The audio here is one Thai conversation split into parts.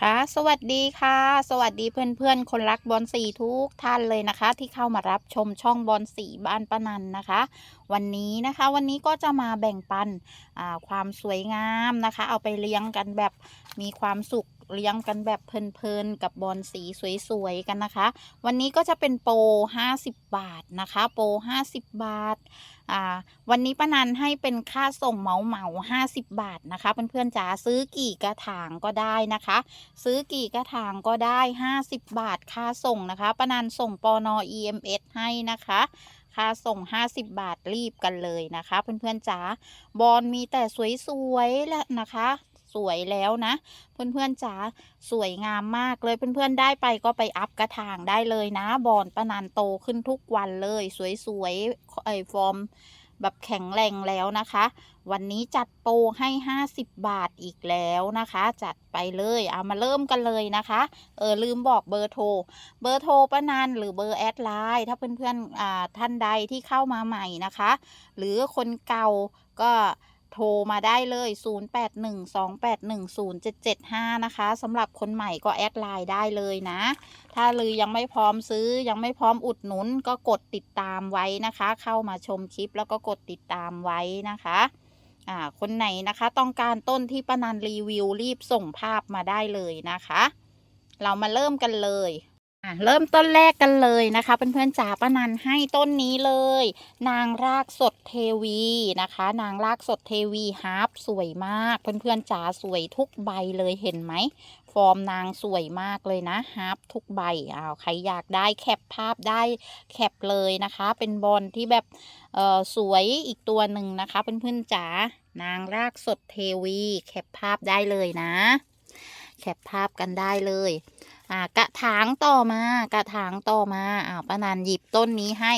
ค่ะสวัสดีค่ะ สวัสดีเพื่อนๆ คนรักบอลสีทุกท่านเลยนะคะ ที่เข้ามารับชมช่องบอลสีบ้านป้านันนะคะ วันนี้นะคะวันนี้ก็จะมาแบ่งปันความสวยงามนะคะ เอาไปเลี้ยงกันแบบมีความสุข เลี้ยงกันแบบเพลินๆกับบอลสีสวยๆกันนะคะ วันนี้ก็จะเป็นโปร50 บาทนะคะ โปร50 บาทอ่าวันนี้ป้านันให้เป็นค่าส่งเหมาเหมาห้าสิบบาทนะคะเพื่อนๆจ๋าซื้อกี่กระถางก็ได้นะคะ ซื้อกี่กระถางก็ได้ห้าสิบบาทค่าส่งนะคะป้านันส่งปอนอ EMS ให้นะคะค่าส่ง 50 บาทรีบกันเลยนะคะ เพื่อนๆจ๋าบอลมีแต่สวยๆ แล้วนะคะ สวยแล้วนะ เพื่อนๆจ๋าสวยงามมากเลย เพื่อนๆได้ไปก็ไปอัพกระถางได้เลยนะ บอลป้านันโตขึ้นทุกวันเลย สวยๆไอฟอร์มแบบแข็งแรงแล้วนะคะ วันนี้จัดโปรให้ 50 บาทอีกแล้วนะคะ จัดไปเลย เอามาเริ่มกันเลยนะคะ เออลืมบอกเบอร์โทร เบอร์โทรป้านันหรือเบอร์แอดไลน์ถ้าเพื่อนๆอ่าท่านใดที่เข้ามาใหม่นะคะ หรือคนเก่าก็ โทรมาได้เลย 0812810775 นะคะสำหรับคนใหม่ก็แอดไลน์ได้เลยนะ ถ้าลือยังไม่พร้อมซื้อยังไม่พร้อมอุดหนุนก็กดติดตามไว้นะคะ เข้ามาชมคลิปแล้วก็กดติดตามไว้นะคะอ่าคนไหนนะคะต้องการต้นที่ป้านันรีวิวรีบส่งภาพมาได้เลยนะคะ เรามาเริ่มกันเลย เริ่มต้นแรกกันเลยนะคะเพื่อนๆจ๋าป้านันให้ต้นนี้เลย นางรากสดเทวีนะคะ นางรากสดเทวีฮาร์ปสวยมาก เพื่อนๆจ๋าสวยทุกใบเลยเห็นไหมฟอร์มนางสวยมากเลยนะฮาร์ปทุกใบอ้าวใครอยากได้แคปภาพได้แคปเลยนะคะ เป็นบอลที่แบบเออสวยอีกตัวหนึ่งนะคะเพื่อนๆจ๋านางรากสดเทวี แคปภาพได้เลยนะ แคปภาพกันได้เลย อ่ากระถางต่อมากระถางต่อมาอ้าวป้านันหยิบต้นนี้ให้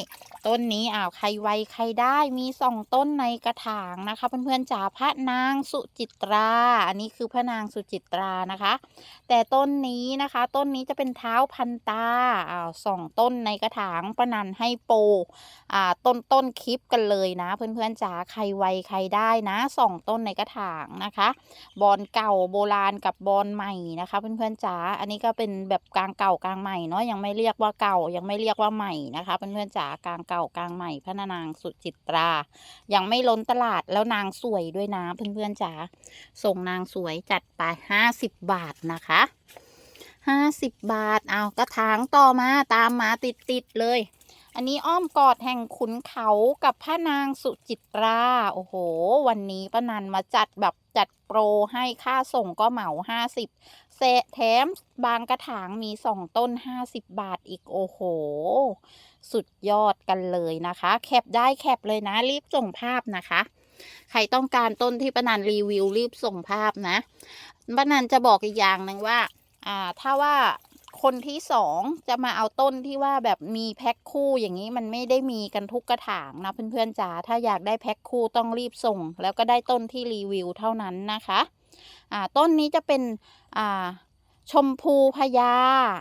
ต้นนี้อ้าวใครไวใครได้มีสองต้นในกระถางนะคะ เพื่อนๆจ๋าพระนางสุจิตรา อันนี้คือพระนางสุจิตรานะคะ แต่ต้นนี้นะคะ ต้นนี้จะเป็นเท้าพันตาอ้าวสองต้นในกระถางป้านันให้โปรอ่าต้นต้นคลิปกันเลยนะ เพื่อนๆจ๋าใครไวใครได้นะสองต้นในกระถางนะคะ บอลเก่าโบราณกับบอลใหม่นะคะ เพื่อนๆจ๋าอันนี้ก็เป็นแบบกลางเก่ากลางใหม่เนาะยังไม่เรียกว่าเก่ายังไม่เรียกว่าใหม่นะคะ เพื่อนๆจ๋ากลางเก่ากลางใหม่พระนางสุจิตรา ยังไม่ล้นตลาดแล้วนางสวยด้วยนะเพื่อนๆจ๋าส่งนางสวยจัดไปห้าสิบบาทนะคะห้าสิบบาทเอากระถางต่อมาตามมาติดๆเลย อันนี้อ้อมกอดแห่งขุนเขากับพระนางสุจิตรา โอ้โห วันนี้ป้านันมาจัดแบบจัดโปรให้ค่าส่งก็เหมาห้าสิบเศษแถมบางกระถางมีสองต้นห้าสิบบาทอีกโอ้โห สุดยอดกันเลยนะคะ แคปได้แคปเลยนะ รีบส่งภาพนะคะ ใครต้องการต้นที่ป้านันรีวิวรีบส่งภาพนะป้านันจะบอกอีกอย่างหนึ่งว่า อ่า ถ้าว่าคนที่สองจะมาเอาต้นที่ว่าแบบมีแพ็คคู่อย่างนี้มันไม่ได้มีกันทุกกระถางนะเพื่อนๆจ๋าถ้าอยากได้แพ็คคู่ต้องรีบส่ง แล้วก็ได้ต้นที่รีวิวเท่านั้นนะคะ อ่าต้นนี้จะเป็นอ่า ชมพูพญา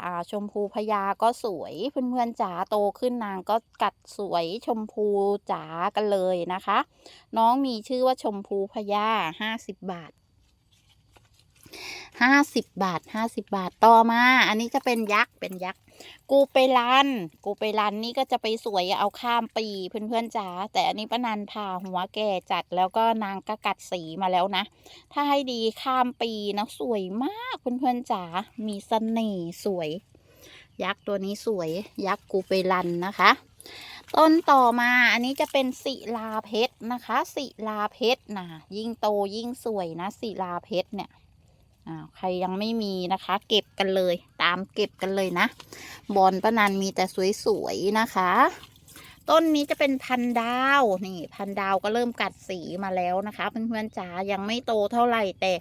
อ่าชมพูพญาก็สวยเพื่อนๆจ๋าโตขึ้นนางก็กัดสวยชมพูจ๋ากันเลยนะคะ น้องมีชื่อว่าชมพูพญาห้าสิบบาท ห้าสิบบาทห้าสิบบาทต่อมา อันนี้จะเป็นยักษ์เป็นยักษ์กูไปรัน กูไปรันนี่ก็จะไปสวยเอาข้ามปีเพื่อนๆจ๋าแต่อันนี้ป้านันผ่าหัวแก่จัดแล้วก็นางก็กัดสีมาแล้วนะ ถ้าให้ดีข้ามปีนะสวยมากเพื่อนๆจ๋ามีเสน่ห์สวย ยักษ์ตัวนี้สวย ยักษ์กูไปรันนะคะ ต้นต่อมาอันนี้จะเป็นศิลาเพชรนะคะศิลาเพชรนะยิ่งโตยิ่งสวยนะศิลาเพชรเนี่ย อ้าวใครยังไม่มีนะคะ เก็บกันเลย ตามเก็บกันเลยนะ บอลป้านันมีแต่สวยๆนะคะ ต้นนี้จะเป็นพันดาวนี่พันดาวก็เริ่มกัดสีมาแล้วนะคะเพื่อนๆจ๋ายังไม่โตเท่าไหร่แต่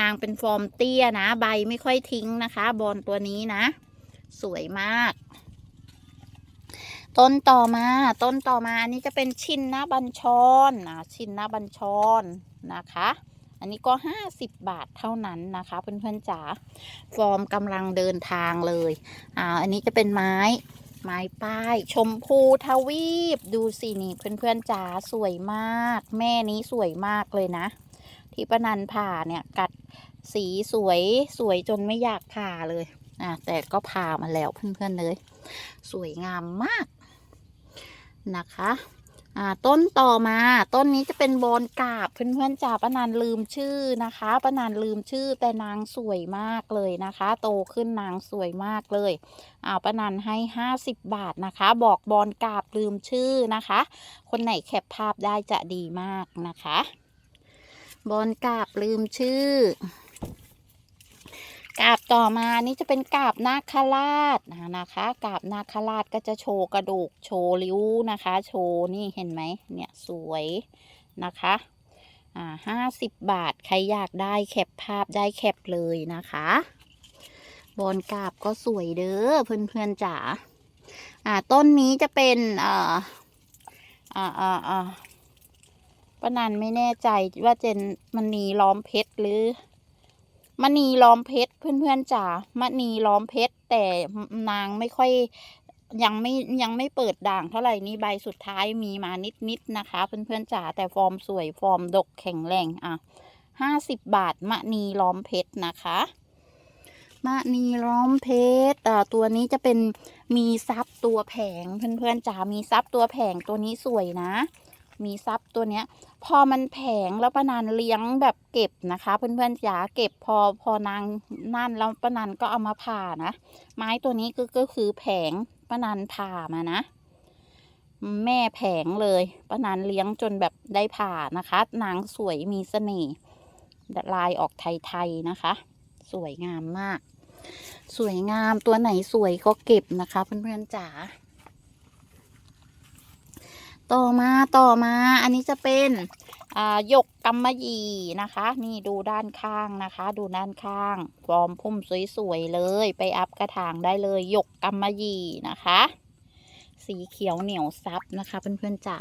นางเป็นฟอร์มเตี้ยนะ ใบไม่ค่อยทิ้งนะคะ บอลตัวนี้นะ สวยมากต้นต่อมาต้นต่อมาอันนี้จะเป็นชินนะบัญชรอ่าชินนะบัญชรนะคะ อันนี้ก็ห้าสิบบาทเท่านั้นนะคะ เพื่อนๆจ๋าฟอร์มกำลังเดินทางเลยอ่าอันนี้จะเป็นไม้ไม้ป้าย ชมพูทวีป ดูสินี่เพื่อนๆจ๋าสวยมาก แม่นี้สวยมากเลยนะ ที่ปนันผ่าเนี่ยกัดสีสวยสวยจนไม่อยากผ่าเลยอะแต่ก็ผ่ามาแล้วเพื่อนๆเลย สวยงามมากนะคะ อ่าต้นต่อมา ต้นนี้จะเป็นบอนกาบเพื่อนๆจ่าป้านันลืมชื่อนะคะป้านันลืมชื่อแต่นางสวยมากเลยนะคะ โตขึ้นนางสวยมากเลยอ่าป้านันให้ห้าสิบบาทนะคะ บอกบอนกาบลืมชื่อนะคะ คนไหนแคปภาพได้จะดีมากนะคะ บอนกาบลืมชื่อ กาบต่อมานี่จะเป็นกาบนาคราชนะคะกาบนาคราชก็จะโชว์กระดูกโชว์ริ้วนะคะ โชว์นี่เห็นไหมเนี่ยสวยนะคะอ่าห้าสิบบาทใครอยากได้แคปภาพได้แคปเลยนะคะบอนกาบก็สวยเด้อเพื่อนๆจ๋าอ่าต้นนี้จะเป็นเอ่าอ่าอ่าอ่าป้านันไม่แน่ใจว่าเจนมณีล้อมเพชรหรือ มณีล้อมเพชรเพื่อนๆจ๋ามณีล้อมเพชรแต่นางไม่ค่อยยังไม่ยังไม่เปิดด่างเท่าไหร่นี่ใบสุดท้ายมีมานิดๆนะคะเพื่อนๆจ๋าแต่ฟอร์มสวยฟอร์มดกแข็งแรงอะห้าสิบบาทมณีล้อมเพชรนะคะมณีล้อมเพชรอ่าตัวนี้จะเป็นมีซับตัวแผงเพื่อนๆจ๋ามีซับตัวแผงตัวนี้สวยนะ มีซับตัวเนี้ย พอมันแผงแล้วป้านันเลี้ยงแบบเก็บนะคะ เพื่อนๆจ๋าเก็บพอพอนางนั่นแล้วป้านันก็เอามาผ่านะ ไม้ตัวนี้ก็ก็คือแผงป้านันผ่ามานะ แม่แผงเลยป้านันเลี้ยงจนแบบได้ผ่านะคะ นางสวยมีเสน่ห์ลายออกไทยๆนะคะ สวยงามมาก สวยงามตัวไหนสวยก็เก็บนะคะ เพื่อนๆจ๋า ต่อมาต่อมา อันนี้จะเป็นหยกกำมะหยี่นะคะ นี่ดูด้านข้างนะคะ ดูด้านข้างฟอร์มพุ่มสวยๆเลย ไปอัพกระถางได้เลยหยกกำมะหยี่นะคะ สีเขียวเหนียวซับนะคะเพื่อนๆจ๋า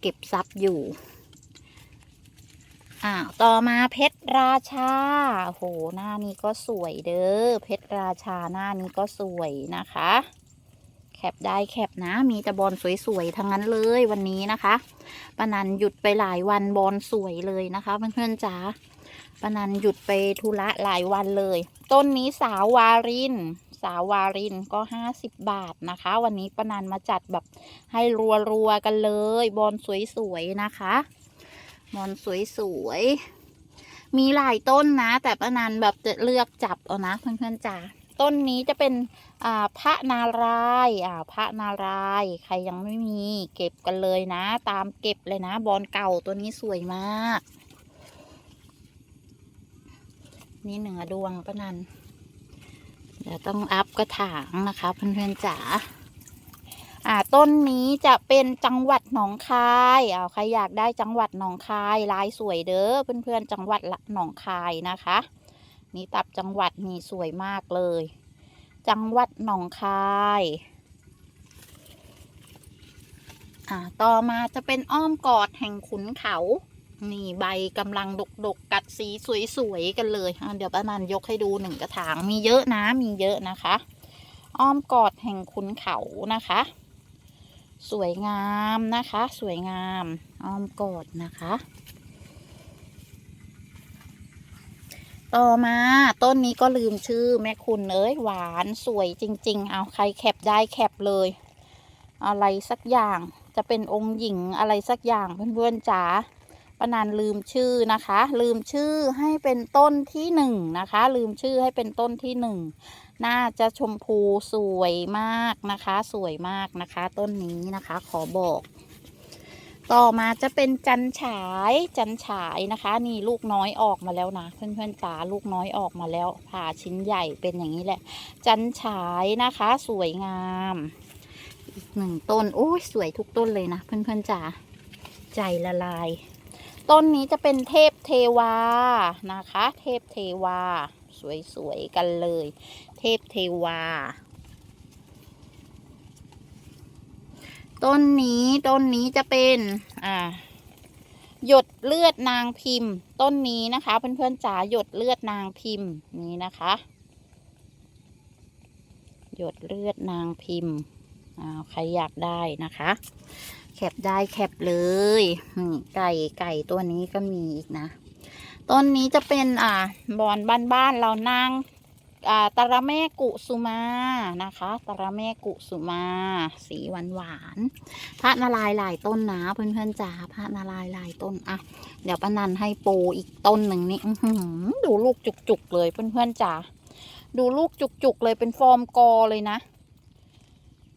เก็บซับอยู่อ่าต่อมาเพชรราชาโหหน้านี้ก็สวยเด้อเพชรราชาหน้านี้ก็สวยนะคะ แคปได้แคปนะ มีแต่บอลสวยๆทั้งนั้นเลยวันนี้นะคะปนันหยุดไปหลายวันบอลสวยเลยนะคะเพื่อนๆจ๋าปนันหยุดไปธุระหลายวันเลย ต้นนี้สาววาริน สาววารินก็ห้าสิบบาทนะคะ วันนี้ปนันมาจัดแบบให้รัวๆกันเลย บอลสวยๆนะคะบอลสวยๆมีหลายต้นนะ แต่ปานันแบบจะเลือกจับเอานะเพื่อนๆจ๋า ต้นนี้จะเป็นอ่าพระนารายณ์อ่าพระนารายณ์ใครยังไม่มีเก็บกันเลยนะ ตามเก็บเลยนะบอลเก่าตัวนี้สวยมาก นี่เหนือดวงปะนันเดี๋ยวต้องอัพกระถางนะคะเพื่อนๆจ๋าอ่าต้นนี้จะเป็นจังหวัดหนองคายอ่าใครอยากได้จังหวัดหนองคายลายสวยเด้อเพื่อนๆจังหวัดหนองคายนะคะ นี่ตับจังหวัดนี่สวยมากเลย จังหวัดหนองคาย อ่า ต่อมาจะเป็นอ้อมกอดแห่งขุนเขา นี่ใบกำลังดกดกๆกัดสีสวยๆกันเลยเดี๋ยวป้านันยกให้ดูหนึ่งกระถางมีเยอะนะมีเยอะนะคะ อ้อมกอดแห่งขุนเขานะคะ สวยงามนะคะ สวยงาม อ้อมกอดนะคะ ต่อมาต้นนี้ก็ลืมชื่อแม่คุณเอ้ยหวานสวยจริง ๆ เอาใครแคปได้แคปเลย อะไรสักอย่างจะเป็นองค์หญิงอะไรสักอย่างเพื่อนๆจ๋าปนานลืมชื่อนะคะ ลืมชื่อให้เป็นต้นที่หนึ่งนะคะ ลืมชื่อให้เป็นต้นที่หนึ่งน่าจะชมพูสวยมากนะคะ สวยมากนะคะ ต้นนี้นะคะ ขอบอก ต่อมาจะเป็นจันฉาย จันฉายนะคะ นี่ลูกน้อยออกมาแล้วนะ เพื่อนๆจ๋าลูกน้อยออกมาแล้ว ผ่าชิ้นใหญ่เป็นอย่างนี้แหละ จันฉายนะคะ สวยงาม อีกหนึ่งต้นโอ้ยสวยทุกต้นเลยนะ เพื่อนๆจ๋าใจละลาย ต้นนี้จะเป็นเทพเทวานะคะ เทพเทวา สวยๆกันเลย เทพเทวา ต้นนี้ต้นนี้จะเป็น อ่า หยดเลือดนางพิมพ์ ต้นนี้นะคะเพื่อนๆจ๋าหยดเลือดนางพิมพ์นี้นะคะ หยดเลือดนางพิมพ์อ่าใครอยากได้นะคะ แคปได้แคปเลยนี่ไก่ไก่ตัวนี้ก็มีอีกนะต้นนี้จะเป็นอ่าบอนบ้านๆเรานางอ่า ตระแม่กุสุมานะคะ ตระแม่กุสุมา สีหวานหวานพระนารายหลายต้นนะเพื่อนๆจ๋าพระนารายหลายต้นอะเดี๋ยวป้านันให้โปอีกต้นหนึ่งนี่ดูลูกจุกๆเลยเพื่อนๆจ๋าดูลูกจุกๆเลยเป็นฟอร์มกอเลยนะ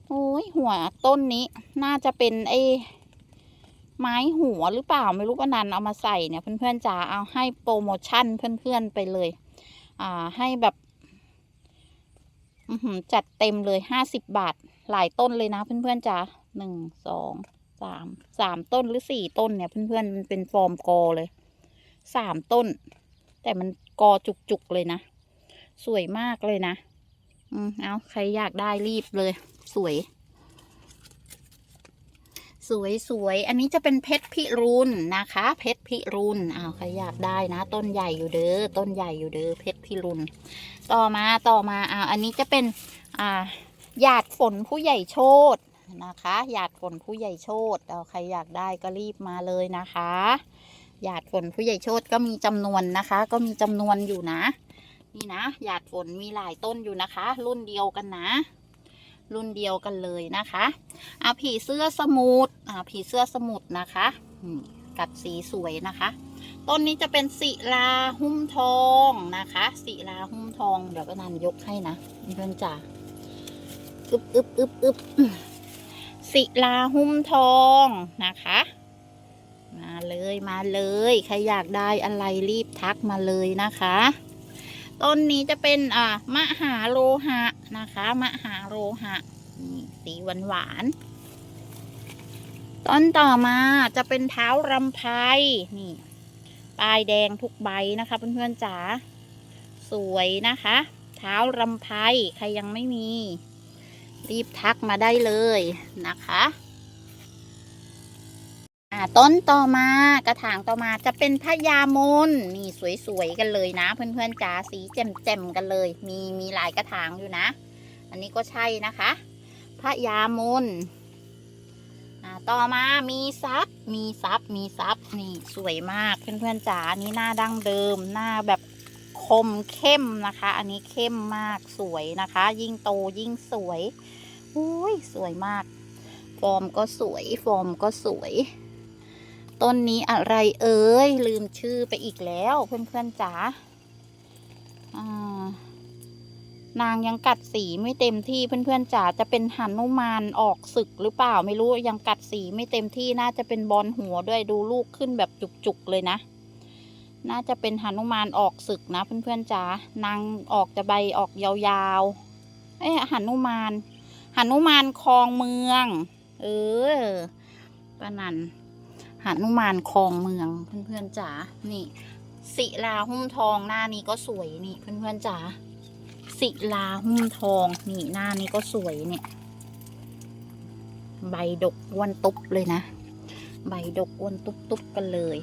โอ้ยหัวต้นนี้น่าจะเป็นไอ้ไม้หัวหรือเปล่าไม่รู้ป้านันเอามาใส่เนี่ยเพื่อนๆจ๋าเอาให้โปรโมชั่นเพื่อนๆไปเลย อ่าให้แบบ จัดเต็มเลยห้าสิบบาท หลายต้นเลยนะเพื่อนๆจ้าหนึ่งสองสามสามต้นหรือสี่ต้นเนี่ยเพื่อนๆมันเป็นฟอร์มกอเลยสามต้น แต่มันกอจุกๆเลยนะ สวยมากเลยนะ อืมเอาใครอยากได้รีบเลย สวย สวยสวย อันนี้จะเป็นเพชรพิรุณนะคะ เพชรพิรุณอ้าวใครอยากได้นะ ต้นใหญ่อยู่เด้อ ต้นใหญ่อยู่เด้อ เพชรพิรุณ ต่อมาต่อมาอ้าวอันนี้จะเป็นอ่าหยาดฝนผู้ใหญ่โชตนะคะ หยาดฝนผู้ใหญ่โชตเอาใครอยากได้ก็รีบมาเลยนะคะ หยาดฝนผู้ใหญ่โชตก็มีจำนวนนะคะ ก็มีจำนวนอยู่นะ นี่นะ หยาดฝนมีหลายต้นอยู่นะคะ รุ่นเดียวกันนะ รุ่นเดียวกันเลยนะคะอะผีเสื้อสมุทอะผีเสื้อสมุทนะคะกัดสีสวยนะคะ ต้นนี้จะเป็นศิลาหุ้มทองนะคะศิลาหุ้มทอง เดี๋ยวก็นันยกให้นะเพื่อนจ๋าอึบอึบอึบอึบศิลาหุ้มทองนะคะ มาเลยมาเลย ใครอยากได้อะไรรีบทักมาเลยนะคะ ต้นนี้จะเป็นอ่ามหาโลหะนะคะมหาโลหะนี่สีหวานหวานต้นต่อมาจะเป็นเท้ารำไพนี่ปลายแดงทุกใบนะคะเพื่อนๆจ๋าสวยนะคะ เท้ารำไพใครยังไม่มี รีบทักมาได้เลยนะคะ ต้นต่อมากระถางต่อมาจะเป็นพญามนนี่สวยๆกันเลยนะ เพื่อนๆจ๋าสีแจ่มๆกันเลย มีมีหลายกระถางอยู่นะ อันนี้ก็ใช่นะคะพญามนต่อมามีซับมีซับมีซับนี่สวยมากเพื่อนๆจ๋านนี้หน้าดั้งเดิม หน้าแบบคมเข้มนะคะ อันนี้เข้มมากสวยนะคะ ยิ่งโตยิ่งสวยอุ้ยสวยมาก ฟอร์มก็สวย ฟอร์มก็สวย ต้นนี้อะไรเอ่ยลืมชื่อไปอีกแล้วเพื่อนๆจ๋าอานางยังกัดสีไม่เต็มที่เพื่อนๆจ๋าจะเป็นหันุมานออกศึกหรือเปล่าไม่รู้ยังกัดสีไม่เต็มที่น่าจะเป็นบอลหัวด้วยดูลูกขึ้นแบบจุกๆเลยนะ น่าจะเป็นหันุมานออกศึกนะเพื่อนๆจ๋านางออกจะใบออกยาวๆเอ๊ะหันุมานหันุมานคลองเมือง เออป้านัน หนุมานคลองเมืองเพื่อนๆจ๋า นี่ศิลาหุ้มทองหน้านี้ก็สวยนี่เพื่อนๆจ๋าศิลาหุ้มทองนี่หน้านี้ก็สวยเนี่ย ใบดกอ้วนตุ๊บเลยนะ ใบดกอ้วนตุ๊บตุ๊บกันเลย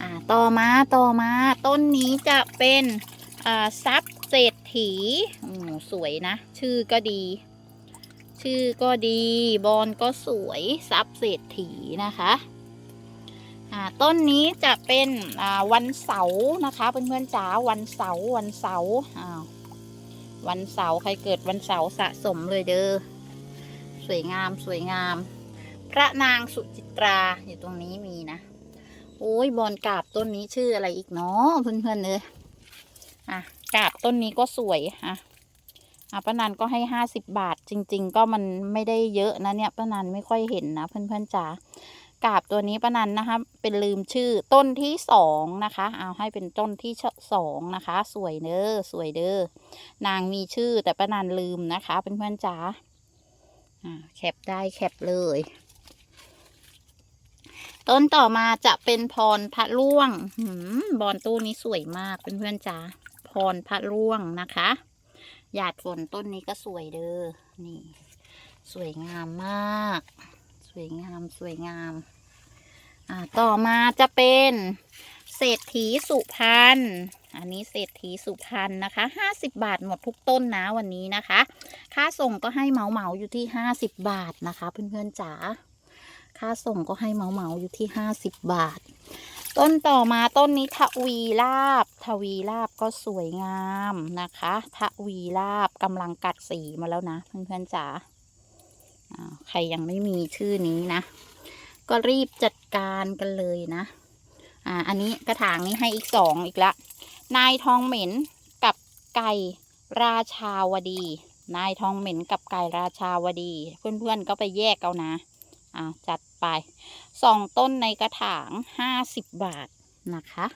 อ่าต่อมาต่อมาต้นนี้จะเป็นอ่าซับเศรษฐีอืมสวยนะ ชื่อก็ดี ชื่อก็ดีบอลก็สวยซับเศรษฐีนะคะอ่าต้นนี้จะเป็นอ่าวันเสาร์นะคะเพื่อนๆจ๋าวันเสาร์วันเสาร์อ้าววันเสาร์ใครเกิดวันเสาร์สะสมเลยเด้อสวยงามสวยงาม พระนางสุจิตราอยู่ตรงนี้มีนะโอ้ยบอลกาบต้นนี้ชื่ออะไรอีกเนาะเพื่อนๆเลยอะกาบต้นนี้ก็สวยอะ อะป้านันก็ให้ห้าสิบบาทจริง ๆ ก็มันไม่ได้เยอะนะเนี่ยป้านันไม่ค่อยเห็นนะเพื่อนๆจ๋ากาบตัวนี้ป้านันนะคะเป็นลืมชื่อต้นที่สองนะคะเอาให้เป็นต้นที่สองนะคะ สวยเด้อสวยเด้อนางมีชื่อแต่ป้านันลืมนะคะเพื่อนๆจ๋าอ่าแคปได้แคปเลย ต้นต่อมาจะเป็นพรพระล่วงหืมบอลตู้นี้สวยมากเพื่อนๆจ๋าพรพระล่วงนะคะ หยาดฝนต้นนี้ก็สวยเด้อ นี่ สวยงามมาก สวยงามสวยงาม อ่า ต่อมาจะเป็นเศรษฐีสุพรรณ อันนี้เศรษฐีสุพรรณนะคะห้าสิบบาทหมดทุกต้นนะวันนี้นะคะ ค่าส่งก็ให้เหมาเหมาอยู่ที่ห้าสิบบาทนะคะ เพื่อนๆจ๋า ค่าส่งก็ให้เหมาเหมาอยู่ที่ห้าสิบบาท ต้นต่อมาต้นนี้ทวีลาบ ทวีลาบก็สวยงามนะคะทวีลาบกำลังกัดสีมาแล้วนะเพื่อนๆจ๋าอ่าใครยังไม่มีชื่อนี้นะ ก็รีบจัดการกันเลยนะ อ่า อันนี้กระถางนี้ให้อีกสองอีกละ นายทองเหม็นกับไก่ราชาวดี นายทองเหม็นกับไก่ราชาวดี เพื่อนๆก็ไปแยกเอานะ อ่าจัด ไปสองต้นในกระถางห้าสิบบาทนะคะ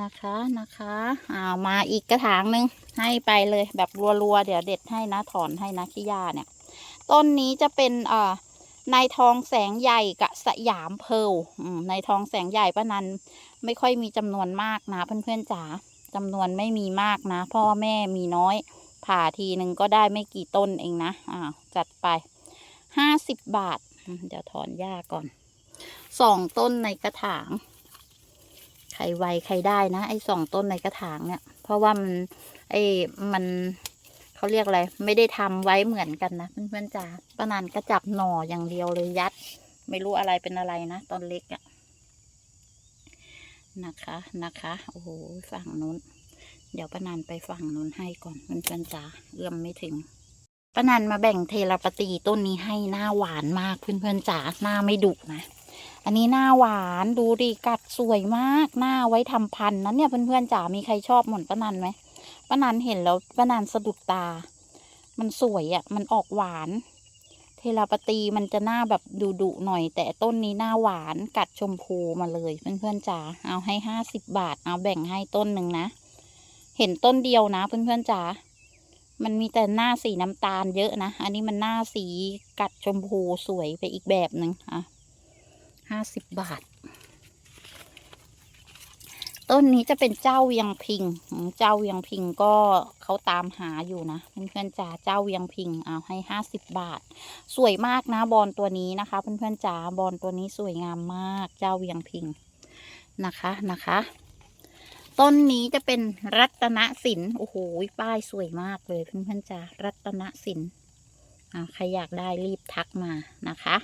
นะคะนะคะเอามาอีกกระถางหนึ่งให้ไปเลยแบบรัวๆ เดี๋ยวเด็ดให้นะถอนให้นะขี้ยาเนี่ย ต้นนี้จะเป็นเอ่อนายทองแสงใหญ่กับสยามเพลนายทองแสงใหญ่ป้านันไม่ค่อยมีจำนวนมากนะเพื่อนๆจ๋าจำนวนไม่มีมากนะ พ่อแม่มีน้อย ผ่าทีหนึ่งก็ได้ไม่กี่ต้นเองนะอ่าจัดไปห้าสิบบาท เดี๋ยวถอนหญ้าก่อน สองต้นในกระถาง ใครไวใครได้นะ ไอ้สองต้นในกระถางเนี่ย เพราะว่ามัน ไอ้มันเขาเรียกอะไร ไม่ได้ทำไว้เหมือนกันนะเพื่อนๆจ๋าป้านันก็จับหน่ออย่างเดียวเลยยัด ไม่รู้อะไรเป็นอะไรนะตอนเล็กอะนะคะนะคะ โอ้โหฝั่งนู้น เดี๋ยวป้านันไปฝั่งนู้นให้ก่อนเพื่อนๆจ๋าเอื้อมไม่ถึง ป้านันมาแบ่งเทราปตีต้นนี้ให้หน้าหวานมากเพื่อนๆจ๋าหน้าไม่ดุนะ อันนี้หน้าหวานดูดิกัดสวยมากหน้าไว้ทำพันนั้นเนี่ยเพื่อนๆจ๋ามีใครชอบหมอนป้านันไหมป้านันเห็นแล้วป้านันสะดุดตา มันสวยอะ่ะ มันออกหวาน เทราปตีมันจะหน้าแบบดุดุๆหน่อย แต่ต้นนี้หน้าหวานกัดชมพูมาเลยเพื่อนๆจ๋าเอาให้ห้าสิบบาท เอาแบ่งให้ต้นหนึ่งนะ เห็นต้นเดียวนะเพื่อนๆจ๋า มันมีแต่หน้าสีน้ำตาลเยอะนะ อันนี้มันหน้าสีกัดชมพูสวยไปอีกแบบหนึ่งอะห้าสิบบาท ต้นนี้จะเป็นเจ้าเวียงพิง เจ้าเวียงพิงก็เขาตามหาอยู่นะเพื่อนๆจ๋าเจ้าเวียงพิงเอาให้ห้าสิบบาท สวยมากนะบอลตัวนี้นะคะเพื่อนๆจ๋าบอลตัวนี้สวยงามมาก เจ้าเวียงพิงนะคะนะคะ ต้นนี้จะเป็นรัตนสินโอ้โหป้ายสวยมากเลยเพื่อนๆจ๋ารัตนสินอ่าใครอยากได้รีบทักมานะคะ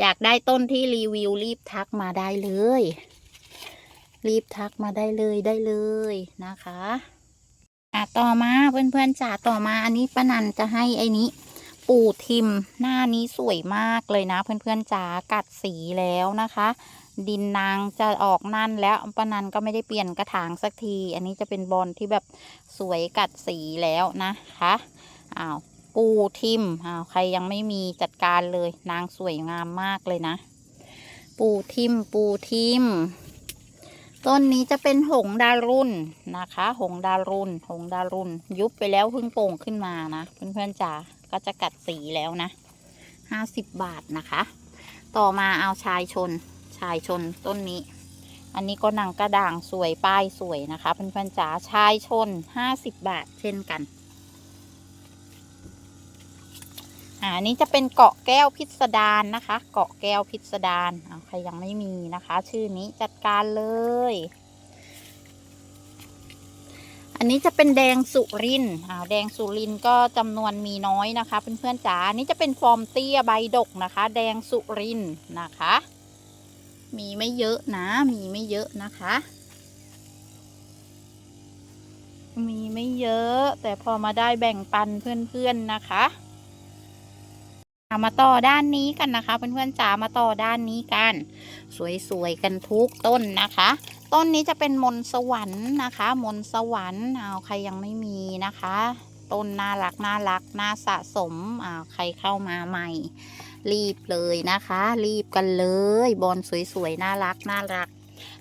อยากได้ต้นที่รีวิวรีบทักมาได้เลย รีบทักมาได้เลยได้เลยนะคะอะต่อมาเพื่อนๆจ๋าต่อมาอันนี้ป้านันจะให้ไอ้นี้ ปู่ทิมหน้านี้สวยมากเลยนะ เพื่อนๆจ๋ากัดสีแล้วนะคะ ดินนางจะออกนั่นแล้วป้านันก็ไม่ได้เปลี่ยนกระถางสักที อันนี้จะเป็นบอลที่แบบสวยกัดสีแล้วนะคะอ้าวปูทิมอ้าวใครยังไม่มีจัดการเลย นางสวยงามมากเลยนะ ปูทิมปูทิมต้นนี้จะเป็นหงดารุนนะคะ หงดารุนหงดารุนยุบไปแล้วเพิ่งโป่งขึ้นมานะเพื่อนๆจ๋าก็จะกัดสีแล้วนะห้าสิบบาทนะคะ ต่อมาเอาชายชน ชายชนต้นนี้ อันนี้ก็หนังกระด่างสวยป้ายสวยนะคะเพื่อนๆจ๋าชายชนห้าสิบบาทเช่นกันอันนี้จะเป็นเกาะแก้วพิสดารนะคะ เกาะแก้วพิสดารอ่าใครยังไม่มีนะคะ ชื่อนี้จัดการเลย อันนี้จะเป็นแดงสุรินอ่าแดงสุรินก็จำนวนมีน้อยนะคะเพื่อนๆจ๋าอันนี้จะเป็นฟอร์มเตี้ยใบดกนะคะ แดงสุรินนะคะ มีไม่เยอะนะ มีไม่เยอะนะคะ มีไม่เยอะ แต่พอมาได้แบ่งปันเพื่อนๆนะคะเอามาต่อด้านนี้กันนะคะเพื่อนๆจ๋ามาต่อด้านนี้กัน สวยๆกันทุกต้นนะคะ ต้นนี้จะเป็นมนสวรรค์นะคะ มนสวรรค์เอาใครยังไม่มีนะคะ ต้นน่ารักน่ารักน่าสะสมอ่าใครเข้ามาใหม่ รีบเลยนะคะ รีบกันเลยบอลสวยๆน่ารักน่ารัก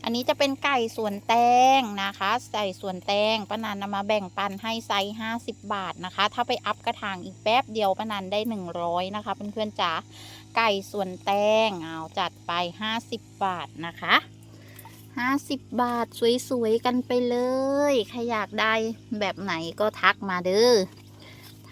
อันนี้จะเป็นไก่ส่วนแตงนะคะไก่ส่วนแตงป้านันนำมาแบ่งปันให้ไซส์ห้าสิบบาทนะคะ ถ้าไปอัพกระถางอีกแป๊บเดียวป้านันได้หนึ่งร้อยนะคะเพื่อนๆจ๋าไก่ส่วนแตงเอาจัดไปห้าสิบบาทนะคะห้าสิบบาทสวยๆกันไปเลย ใครอยากได้แบบไหนก็ทักมาเด้อ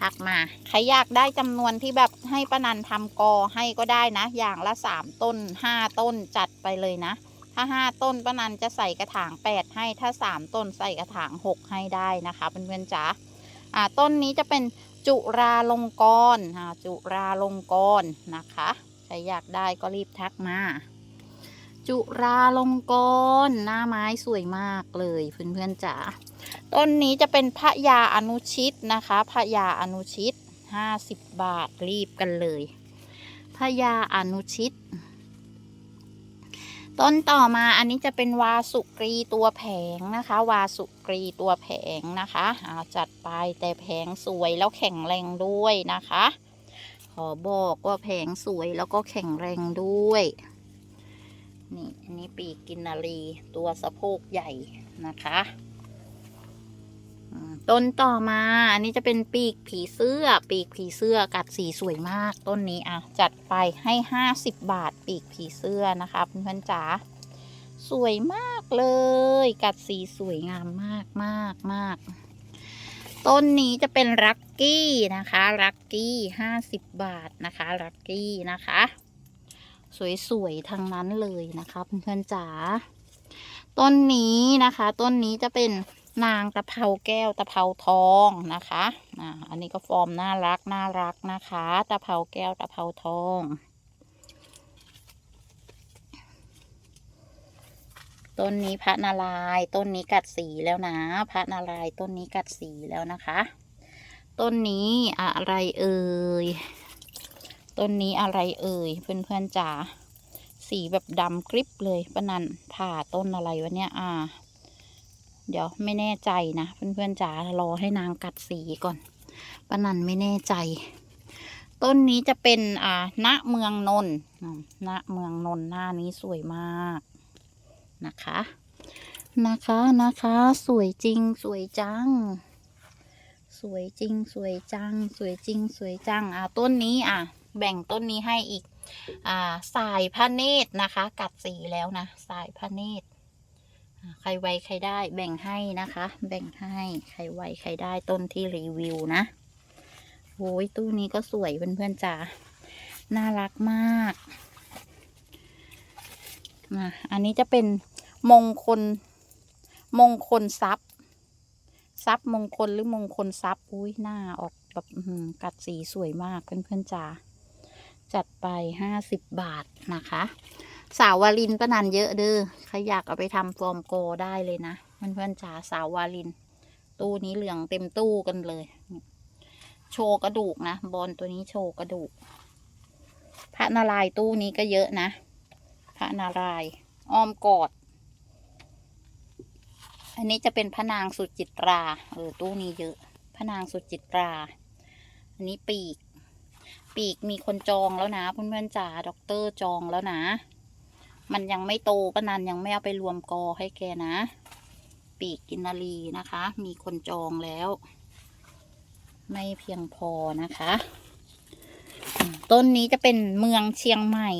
ทักมาใครอยากได้จำนวนที่แบบให้ป้านันทำกอให้ก็ได้นะ อย่างละสามต้นห้าต้นจัดไปเลยนะ ถ้าห้าต้นป้านันจะใส่กระถางแปดให้ถ้าสามต้นใส่กระถางหกให้ได้นะคะเพื่อนๆจ๋าอ่าต้นนี้จะเป็นจุราลงกรอ่าจุราลงกรนะคะใครอยากได้ก็รีบทักมาจจุราลงกรณ์หน้าไม้สวยมากเลยเพื่อนๆจ๋า ต้นนี้จะเป็นพระยาอนุชิตนะคะพระยาอนุชิต50บาทรีบกันเลยพระยาอนุชิต ต้นต่อมาอันนี้จะเป็นวาสุกรีตัวแผงนะคะ วาสุกรีตัวแผงนะคะเอาจัดไปแต่แผงสวยแล้วแข็งแรงด้วยนะคะ ขอบอกว่าแผงสวยแล้วก็แข็งแรงด้วยนี่อันนี้ปีกกินนารีตัวสะโพกใหญ่นะคะ ต้นต่อมา อันนี้จะเป็นปีกผีเสื้อ ปีกผีเสื้อกัดสีสวยมากต้นนี้อะ จัดไปให้ห้าสิบบาท ปีกผีเสื้อนะคะเพื่อนๆจ๋าสวยมากเลย กัดสีสวยงามมากมากมากต้นนี้จะเป็นรักกี้นะคะรักกี้ห้าสิบบาทนะคะรักกี้นะคะ สวยๆทั้งนั้นเลยนะคะเพื่อนๆจ๋าต้นนี้นะคะ ต้นนี้จะเป็น นางตะเภาแก้วตะเภาทองนะคะอ่าอันนี้ก็ฟอร์มน่ารักน่ารักนะคะตะเภาแก้วตะเภาทองต้นนี้พระนารายต้นนี้กัดสีแล้วนะ พระนารายต้นนี้กัดสีแล้วนะคะ ต้นนี้อะไรเอ่ยต้นนี้อะไรเอ่ยเพื่อนๆจ๋าสีแบบดำกริบเลยปะนันผ่าต้นอะไรวะเนี่ยอ่า เดี๋ยวไม่แน่ใจนะเพื่อนๆจ๋ารอให้นางกัดสีก่อนปะนันไม่แน่ใจ ต้นนี้จะเป็นอ่าณเมืองนนท์ณเมืองนนท์หน้านี้สวยมากนะคะนะคะนะคะ สวยจริงสวยจัง สวยจริงสวยจัง สวยจริงสวยจังอ่าต้นนี้อะ แบ่งต้นนี้ให้อีก อ่าสายพระเนตรนะคะ กัดสีแล้วนะสายพระเนตร ใครไวใครได้แบ่งให้นะคะ แบ่งให้ใครไวใครได้ต้นที่รีวิวนะโอ้ยตู้นี้ก็สวยเพื่อนๆจ๋าน่ารักมากอะอันนี้จะเป็นมงคล มงคลทรัพย์ทรัพย์มงคลหรือมงคลทรัพย์อุ้ยหน้าออกแบบกัดสีสวยมากเพื่อนๆจ๋าจัดไปห้าสิบบาทนะคะ สาววาลินก็นันเยอะเด้อใครอยากเอาไปทำฟอร์มโกได้เลยนะเพื่อนๆจ๋าสาววาลิน ตู้นี้เหลืองเต็มตู้กันเลย โชว์กระดูกนะ บอลตัวนี้โชว์กระดูก พระนารายตู้นี้ก็เยอะนะ พระนารายอ้อมกอด อันนี้จะเป็นพระนางสุจิตรา เออตู้นี้เยอะ พระนางสุจิตรา อันนี้ปีก ปีกมีคนจองแล้วนะเพื่อนๆจ๋าด็อกเตอร์จองแล้วนะ มันยังไม่โตปะนันยังไม่เอาไปรวมกอให้แกนะ ปีกกินนารีนะคะ มีคนจองแล้ว ไม่เพียงพอนะคะ ต้นนี้จะเป็นเมืองเชียงใหม่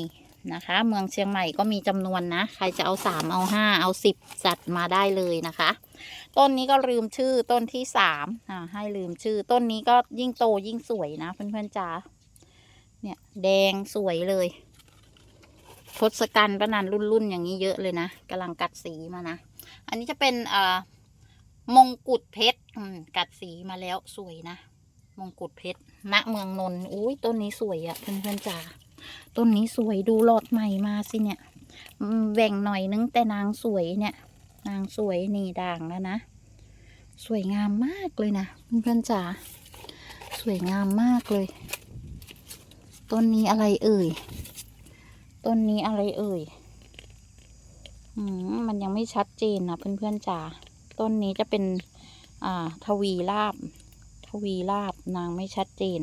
นะคะ เมืองเชียงใหม่ก็มีจำนวนนะ ใครจะเอาสามเอาห้าเอาสิบจัดมาได้เลยนะคะ ต้นนี้ก็ลืมชื่อต้นที่สามอ่าให้ลืมชื่อ ต้นนี้ก็ยิ่งโตยิ่งสวยนะเพื่อนๆจ๋าเนี่ยแดงสวยเลย ทศกัณฐ์ประนันรุ่นรุ่นๆอย่างนี้เยอะเลยนะกำลังกัดสีมานะ อันนี้จะเป็นเอ่อมงกุฎเพชรกัดสีมาแล้วสวยนะ มงกุฎเพชรณเมืองนนท์อุ้ยต้นนี้สวยอะ่ะเพื่อนๆจ๋าต้นนี้สวยดูหลอดใหม่มาสิเนี่ยแหว่งหน่อยนึงแต่นางสวยเนี่ย นางสวยนี่ด่างแล้วนะสวยงามมากเลยนะเพื่อนๆจ๋าสวยงามมากเลย ต้นนี้อะไรเอ่ย ต้นนี้อะไรเอ่ยอืมมันยังไม่ชัดเจนนะเพื่อนๆจ๋า ต้นนี้จะเป็น อ่า ทวีลาบ ทวีลาบนางไม่ชัดเจน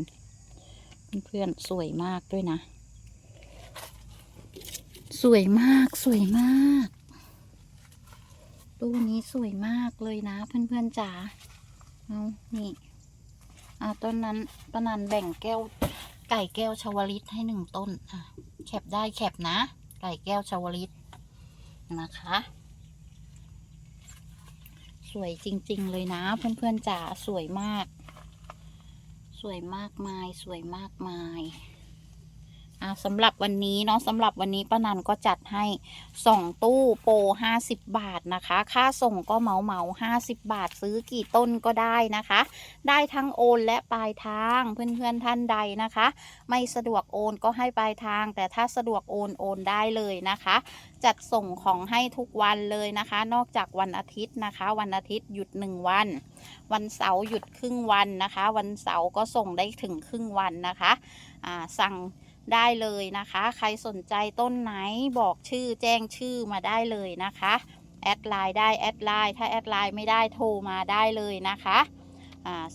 เพื่อนๆสวยมากด้วยนะ สวยมากสวยมากตู้นี้สวยมากเลยนะ เพื่อนๆจ๋า เอานี่ อ่าต้นนั้นปนันแบ่งแก้วไก่แก้วชาวลิตให้หนึ่งต้นอะ แคบได้แคบนะ ไก่แก้วชาวลิตนะคะ สวยจริง ๆ เลยนะ เพื่อนๆจ๋าสวยมาก สวยมากมาย สวยมากมาย อ่าสำหรับวันนี้เนาะสำหรับวันนี้ป้านันก็จัดให้สองตู้โปร50บาทนะคะ ค่าส่งก็เหมาเหมา50บาทซื้อกี่ต้นก็ได้นะคะ ได้ทั้งโอนและปลายทางเพื่อนๆท่านใดนะคะ ไม่สะดวกโอนก็ให้ปลายทาง แต่ถ้าสะดวกโอนโอนได้เลยนะคะ จัดส่งของให้ทุกวันเลยนะคะ นอกจากวันอาทิตย์นะคะ วันอาทิตย์หยุด1วัน วันเสาร์หยุดครึ่งวันนะคะ วันเสาร์ก็ส่งได้ถึงครึ่งวันนะคะ อ่าสั่ง ได้เลยนะคะ ใครสนใจต้นไหนบอกชื่อแจ้งชื่อมาได้เลยนะคะ แอดไลน์ได้แอดไลน์ถ้าแอดไลน์ไม่ได้โทรมาได้เลยนะคะ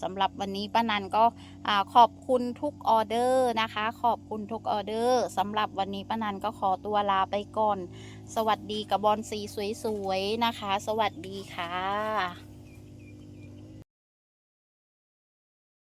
สำหรับวันนี้ป้านันก็ขอบคุณทุกออเดอร์นะคะ ขอบคุณทุกออเดอร์สำหรับวันนี้ป้านันก็ขอตัวลาไปก่อน สวัสดีกับบอลสีสวยๆนะคะ สวัสดีค่ะ